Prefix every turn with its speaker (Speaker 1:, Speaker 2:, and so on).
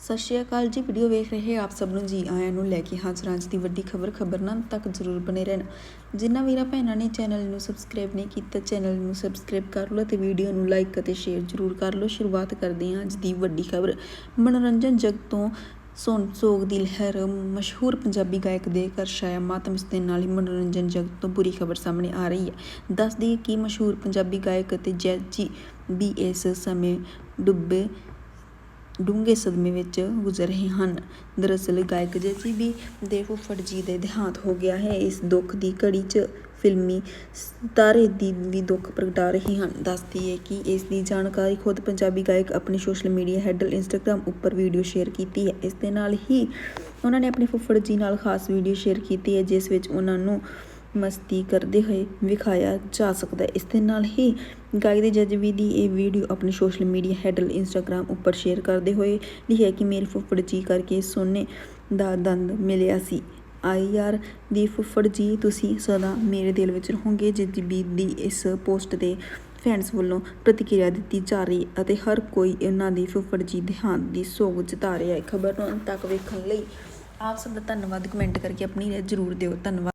Speaker 1: ਸਤਿ ਸ਼੍ਰੀ ਅਕਾਲ ਜੀ ਵੀਡੀਓ ਵੇਖ ਰਹੇ ਆਪ ਸਭ ਨੂੰ ਜੀ, ਆਇਆਂ ਨੂੰ ਲੈ ਕੇ ਹਾਜ਼ਰ ਹਾਂ ਅੱਜ ਦੀ ਵੱਡੀ ਖਬਰ ਖਬਰਨਾਂ ਤੱਕ ਜ਼ਰੂਰ ਬਨੇ ਰਹਿਣਾ। ਜਿਨ੍ਹਾਂ ਵੀਰਾਂ ਭੈਣਾਂ ਨੇ ਚੈਨਲ ਨੂੰ ਸਬਸਕ੍ਰਾਈਬ ਨਹੀਂ ਕੀਤਾ ਚੈਨਲ ਨੂੰ ਸਬਸਕ੍ਰਾਈਬ ਕਰ ਲਓ ਤੇ ਵੀਡੀਓ ਨੂੰ ਲਾਈਕ ਅਤੇ ਸ਼ੇਅਰ ਜ਼ਰੂਰ ਕਰ ਲਓ। ਸ਼ੁਰੂਆਤ ਕਰਦੇ ਹਾਂ ਅੱਜ ਦੀ ਵੱਡੀ ਖਬਰ। ਮਨੋਰੰਜਨ ਜਗਤ ਤੋਂ ਸੋਨ ਸੋਗ ਦੀ ਲਹਿਰ, ਮਸ਼ਹੂਰ ਪੰਜਾਬੀ ਗਾਇਕ ਦੇ ਘਰ ਛਾਇਆ ਮਾਤਮ ਇਸ ਦੇ ਨਾਲ ਹੀ ਮਨੋਰੰਜਨ ਜਗਤ ਤੋਂ ਬੁਰੀ ਖਬਰ ਸਾਹਮਣੇ ਆ ਰਹੀ ਹੈ। ਦੱਸ ਦਈਏ ਕਿ ਮਸ਼ਹੂਰ ਪੰਜਾਬੀ ਗਾਇਕ ਅਤੇ ਜੈਜੀ ਵੀ ਇਸ ਸਮੇਂ ਡੁੱਬੇ ਡੂੰਘੇ ਸਦਮੇ ਵਿੱਚ ਗੁਜ਼ਰ ਰਹੇ ਹਨ। ਦਰਅਸਲ ਗਾਇਕ ਜੈਜੀ ਬੀ ਦੇ ਫੁੱਫੜ ਜੀ ਦੇ ਦੇਹਾਂਤ ਹੋ ਗਿਆ ਹੈ। ਇਸ ਦੁੱਖ ਦੀ ਘੜੀ 'ਚ ਫਿਲਮੀ ਸਿਤਾਰੇ ਦੀ ਵੀ ਦੁੱਖ ਪ੍ਰਗਟਾ ਰਹੇ ਹਨ। ਦੱਸਦੀ ਹੈ ਕਿ ਇਸ ਦੀ ਜਾਣਕਾਰੀ ਖੁਦ ਪੰਜਾਬੀ ਗਾਇਕ ਆਪਣੇ ਸੋਸ਼ਲ ਮੀਡੀਆ ਹੈਂਡਲ ਇੰਸਟਾਗ੍ਰam ਉੱਪਰ ਵੀਡੀਓ ਸ਼ੇਅਰ ਕੀਤੀ ਹੈ। ਇਸ ਦੇ ਨਾਲ ਹੀ ਉਹਨਾਂ ਨੇ ਆਪਣੇ ਫੁੱਫੜ ਜੀ ਨਾਲ ਖਾਸ ਵੀਡੀਓ ਸ਼ੇਅਰ ਕੀਤੀ ਹੈ, ਜਿਸ ਵਿੱਚ ਉਹਨਾਂ ਨੂੰ ਮਸਤੀ ਕਰਦੇ ਹੋਏ ਵਿਖਾਇਆ ਜਾ ਸਕਦਾ ਹੈ। ਇਸ ਦੇ ਨਾਲ ਹੀ ਗਾਇਕ ਦੇ ਜਜਵੀ ਦੀ ਇਹ ਵੀਡੀਓ ਆਪਣੇ ਸੋਸ਼ਲ ਮੀਡੀਆ ਹੈਂਡਲ ਇੰਸਟਾਗ੍ਰam ਉੱਪਰ ਸ਼ੇਅਰ ਕਰਦੇ ਹੋਏ ਲਿਖਿਆ ਕਿ ਮੇਰੇ ਫੁੱਫੜ ਜੀ ਕਰਕੇ ਸੋਨੇ ਦਾ ਦੰਦ ਮਿਲਿਆ ਸੀ। ਆਈ ਯਾਰ ਦੀ ਫੁੱਫੜ ਜੀ, ਤੁਸੀਂ ਸਦਾ ਮੇਰੇ ਦਿਲ ਵਿੱਚ ਰਹੋਗੇ ਜਜਵੀ ਦੀ ਇਸ ਪੋਸਟ 'ਤੇ ਫੈਨਸ ਵੱਲੋਂ ਪ੍ਰਤੀਕਿਰਿਆ ਦਿੱਤੀ ਜਾ ਰਹੀ ਅਤੇ ਹਰ ਕੋਈ ਇਹਨਾਂ ਦੀ ਫੁੱਫੜ ਜੀ ਦੇਹਾਂਤ ਦੀ ਸੋਗ ਜਤਾ ਰਿਹਾ ਹੈ। ਖਬਰ ਨੂੰ ਅੰਤ ਤੱਕ ਵੇਖਣ ਲਈ ਆਪ ਸਭ ਦਾ ਧੰਨਵਾਦ। ਕਮੈਂਟ ਕਰਕੇ ਆਪਣੀ ਰਾਏ ਜ਼ਰੂਰ ਦਿਓ। ਧੰਨਵਾਦ।